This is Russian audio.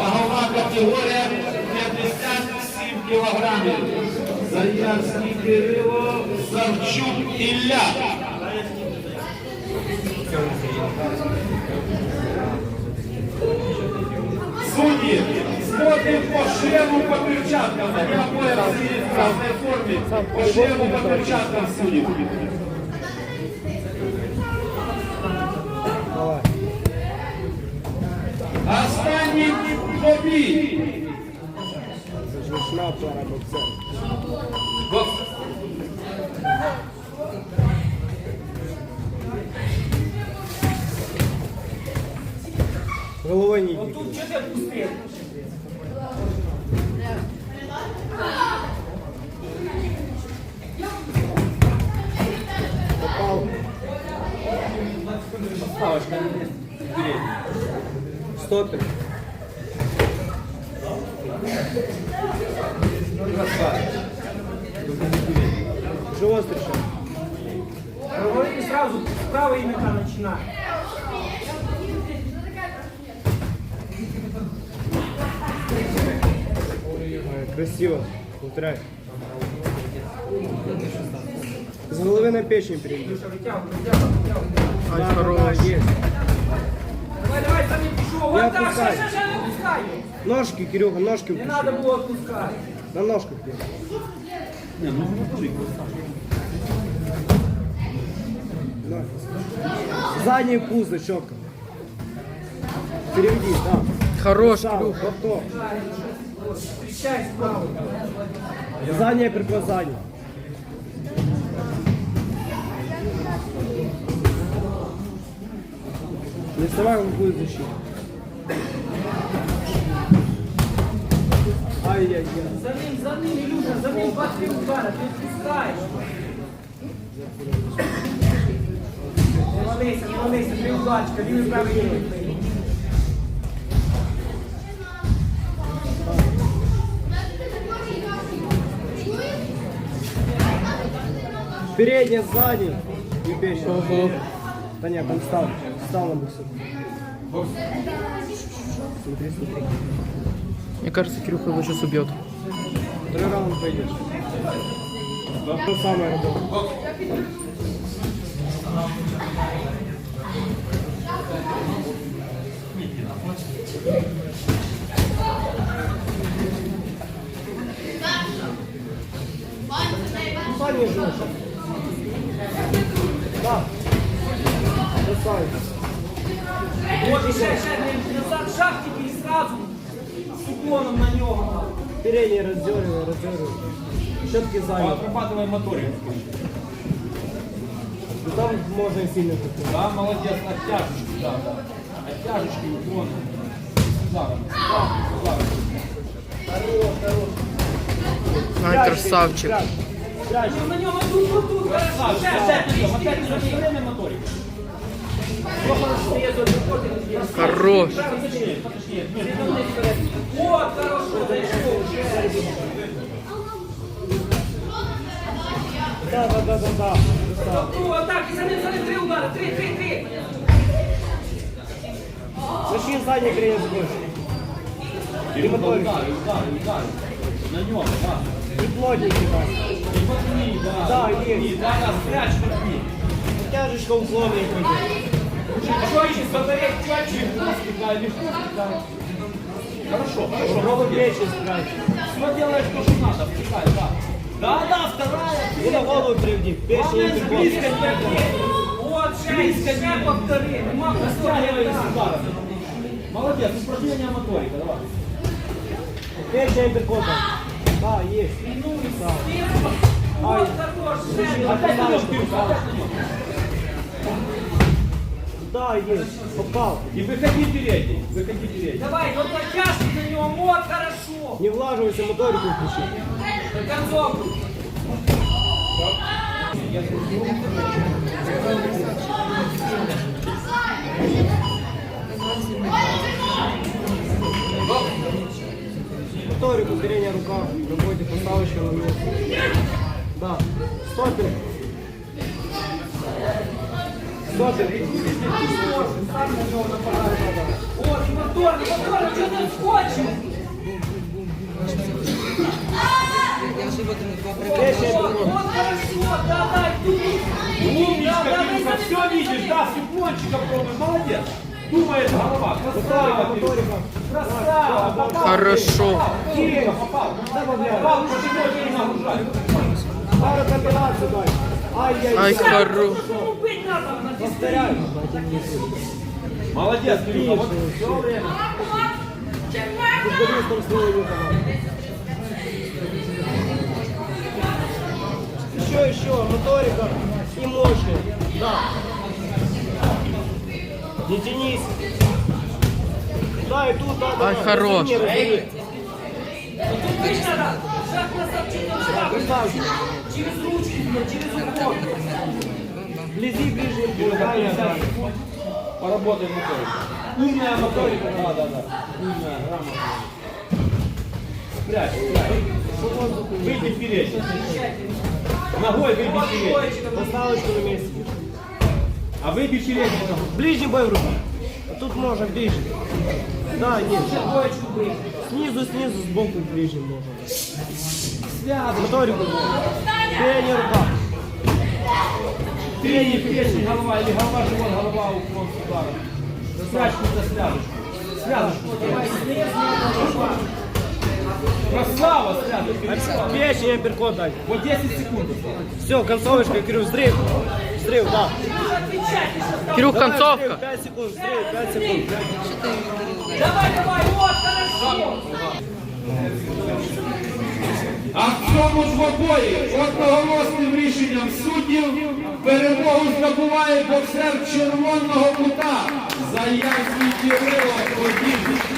Вагова категорія 57 кілограмів. Заярський Кирило, Савчук Ілля. Судді, смотрим по шлему, по перчаткам. Я сидит в красной форме. По шлему, по перчаткам судим. Пара боксер. Головой не иди. Тут что ты отпустил? Попал. Стопер. Живот встречал. Говори сразу с правой именно начинай. Ой, Красиво. Повторяй. С головы на печень перейди. Ай, хорош. Есть. Давай, давай, за ним пишу. Не Вот так, сейчас, сейчас, не отпускай. Ножки, Кирюха, ножки. Не надо было отпускать. На ножках. Кирюха. Да. Задний пузо четко. Переведи, да. Хорош, Сам, Кирюха. повтор. Встречай с правой. Заднее приказание. Не вставай, он будет защита. Ай-яй-яй. За ним, за ним, Илюша, за ним два-три удара, ты отпускаешь. Не валяйся, не валяйся, три удачка, левый правый левый. Передний, задний. Не печень. Да нет, там встал. Встал на боксер. Смотри, смотри. Мне кажется, Кирюха его сейчас убьет. Второй раунд пойдешь. То самое. Сами жестко. Да. Красавец. Вот еще, еще, назад шаг теперь и сразу с уклоном на него. Передний раздергивай, раздергивай. Щетки задние. Отрабатывай моторик. Ну, Там можно и сильно такой. Да, молодец, оттяжечки, да, да. Оттяжечки, уклон. Да, да, Ай, красавчик. Ну, на нем вот тут, хорошо. Опять на нем, опять на нем, моторик. Хорош. Вот, хорошо. Да, да, да, да, да. Ну, вот так, и за ним, за ним три удара, три, три, три. Зачем задний кренец больше? И ударь, ударь, ударь. На нем, да. И плотненький, да. И воткни, да. Есть. Да, да, спрячь, воткни. Тяжечка уклонненькая. Чуть-чуть, смотреть, чуть-чуть. Пуски, да, пуски, да. Хорошо, хорошо, молодец. плечи спрячь. Все делаешь то, что надо, втекай, да. Да, да, вторая. И на голову приведи. Близко перекос. не. Вот, шесть, шесть, повтори. Нема Растягивай повторения. с ударами. Молодец, упражнение моторика, давай. И перекос. Да, есть. Вот, хорош, шесть. Опять Кирюха, опять. Да, есть. Попал. И выходи передний, выходи передний. Давай, вот натяжки на него, вот, хорошо. Не влаживайся, моторику включи. До концовку. Моторику, передняя рука. Работе поставочка на место. Да. Стопинг. Сопер. Сам на нього нападає. О, і мотор, і мотор, а чого ти вскочив? Печень Вот, перекот. вот хорошо, да, дай тут. Умничка, Да, да, Кирюха, да, все да, видишь, да, да, Сюпончика пробуй, молодец. Думает голова, красава, Моторика. красава, попал. Хорошо. Кирилл, попал. Попал, потихоньку не нагружай. Зараз комбинацию дай. Ай-яй-яй. Ай, хорош. Ну, бить на Повторяй. Молодец, Кирюха, вот все время. Футболистом свою выполнил. Еще, еще, моторика и мощи. Да. Не тянись. Да, и тут, да, да. Ай, да. хорош. Не через ручки, через упор. Вблизи, ближе. Кирюха, Да, 50 да. секунд. Поработаем моторикой. Умная моторика, да, да, да. Умная, грамотная. Спрячь, спрячь. Выйди вперед. Ногой выбей вперед. Поставочку на месте. А выбей вперед. Ближний бой в руку. А тут можно ближе. Да, нет. Снизу, снизу, сбоку ближе можно. Связывай. Моторику. Рука. Передний, передний, голова, или голова, живот, голова, уклон с ударом. Спрячь за связочку. Связочку. Красава, связочка. Печень, апперкот дать. Вот 10 секунд. Все, концовочка, Кирилл, взрыв. Взрыв, да. Кирюх, Давай, концовка. взрыв, 5 секунд, взрыв, 5 секунд. Давай, давай, вот, хорошо. А в цьому двобої одноголосним рішенням суддів перемогу здобуває боксер червоного кута за ясні діло Тренери,